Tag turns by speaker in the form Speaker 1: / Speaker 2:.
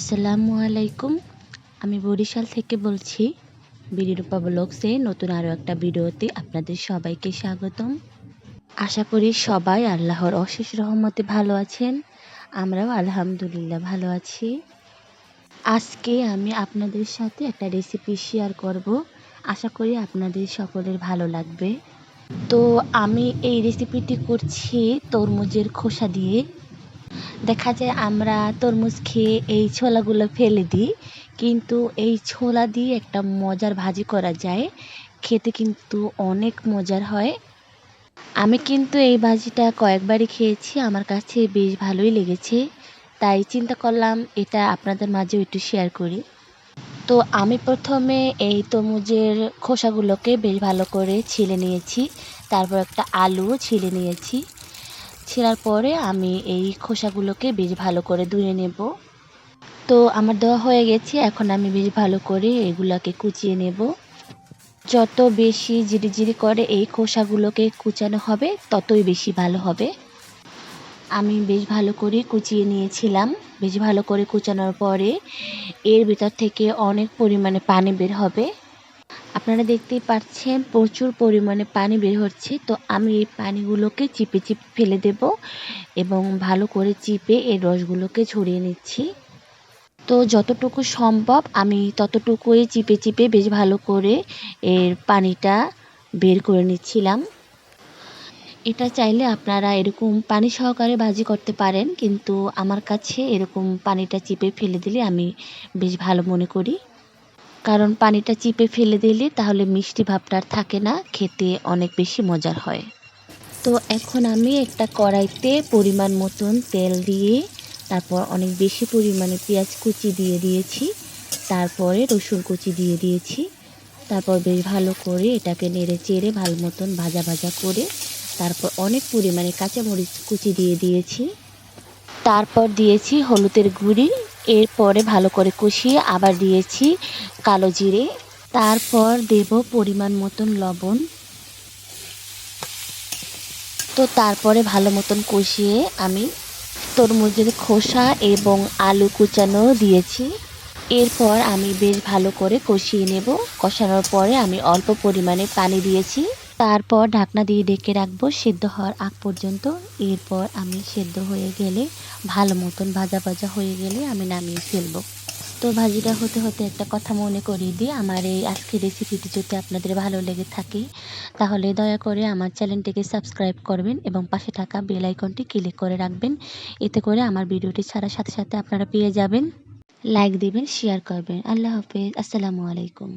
Speaker 1: আসসালামু আলাইকুম আমি বরিশাল থেকে বলছি বিডিরূপা ব্লগসে নতুন আরও একটা ভিডিওতে আপনাদের সবাইকে স্বাগতম। আশা করি সবাই আল্লাহর অশেষ রহমতে ভালো আছেন। আমরাও আলহামদুলিল্লাহ ভালো আছি। আজকে আমি আপনাদের সাথে একটা রেসিপি শেয়ার করব। আশা করি আপনাদের সকলের ভালো লাগবে। তো আমি এই রেসিপিটি করছি তরমুজের খোসা দিয়ে। দেখা যায় আমরা তরমুজ খেয়ে এই ছোলাগুলো ফেলে দিই, কিন্তু এই ছোলা দিয়ে একটা মজার ভাজি করা যায়। খেতে কিন্তু অনেক মজার হয়। আমি কিন্তু এই ভাজিটা কয়েকবারই খেয়েছি, আমার কাছে বেশ ভালোই লেগেছে। তাই চিন্তা করলাম এটা আপনাদের মাঝেও একটু শেয়ার করি। তো আমি প্রথমে এই তরমুজের খোসাগুলোকে বেশ ভালো করে ছিলে নিয়েছি, তারপর একটা আলুও ছিলে নিয়েছি। ছেঁড়ার পরে আমি এই খোসাগুলোকে বেশ ভালো করে ধুয়ে নেব। তো আমার দেওয়া হয়ে গেছে, এখন আমি বেশ ভালো করে এগুলাকে কুচিয়ে নেব। যত বেশি জিরি করে এই খোসাগুলোকে কুচানো হবে, ততই বেশি ভালো হবে। আমি বেশ ভালো করে কুচিয়ে নিয়েছিলাম। বেশ ভালো করে কুচানোর পরে এর ভিতর থেকে অনেক পরিমাণে পানি বের হবে। আপনারা দেখতেই পাচ্ছেন, প্রচুর পরিমাণে পানি বের হচ্ছে। তো আমি এই পানিগুলোকে চিপে চিপে ফেলে দেব এবং ভালো করে চিপে এই রসগুলোকে ছড়িয়ে নিচ্ছি। তো যতটুকু সম্ভব আমি ততটুকুই চিপে চিপে বেশ ভালো করে এর পানিটা বের করে নিচ্ছিলাম। এটা চাইলে আপনারা এরকম পানি সহকারে ভাজি করতে পারেন, কিন্তু আমার কাছে এরকম পানিটা চিপে ফেলে দিলে আমি বেশ ভালো মনে করি। কারণ পানিটা চিপে ফেলে দিলে তাহলে মিষ্টি ভাবটা আর থাকে না, খেতে অনেক বেশি মজার হয়। তো এখন আমি একটা কড়াইতে পরিমাণ মতন তেল দিয়ে, তারপর অনেক বেশি পরিমাণে পেঁয়াজ কুচি দিয়ে দিয়েছি, তারপরে রসুন কুচি দিয়ে দিয়েছি, তারপর বেশ ভালো করে এটাকে নেড়ে চেড়ে ভালো মতন ভাজা ভাজা করে, তারপর অনেক পরিমাণে কাঁচামরিচ কুচি দিয়ে দিয়েছি। তারপর দিয়েছি হলুদের গুঁড়ি এরপরে ভালো করে কষিয়ে আবার দিয়েছি কালো জিরে। তারপর দেব পরিমাণ মতন লবণ। তো তারপরে ভালো মতন কষিয়ে আমি তরমুজের খোসা এবং আলু কুচানো দিয়েছি। এরপর আমি বেশ ভালো করে কষিয়ে নেব। কষানোর পরে আমি অল্প পরিমাণে পানি দিয়েছি। তারপর ঢাকনা দিয়ে ডেকে রাখব, সেদ্ধ হওয়ার আগ পর্যন্ত। এরপর আমি সেদ্ধ হয়ে গেলে, ভালো মতন ভাজা ভাজা হয়ে গেলে আমি নামিয়ে ফেলব। তো ভাজিটা হতে হতে একটা কথা মনে করিয়ে দিই, আমার এই আজকের রেসিপিটি যদি আপনাদের ভালো লেগে থাকে, তাহলে দয়া করে আমার চ্যানেলটিকে সাবস্ক্রাইব করবেন এবং পাশে থাকা বেল আইকনটি ক্লিক করে রাখবেন। এতে করে আমার ভিডিওটি ছাড়ার সাথে সাথে আপনারা পেয়ে যাবেন। লাইক দিবেন শেয়ার করবেন। আল্লাহ হাফেজ। আসসালামু আলাইকুম।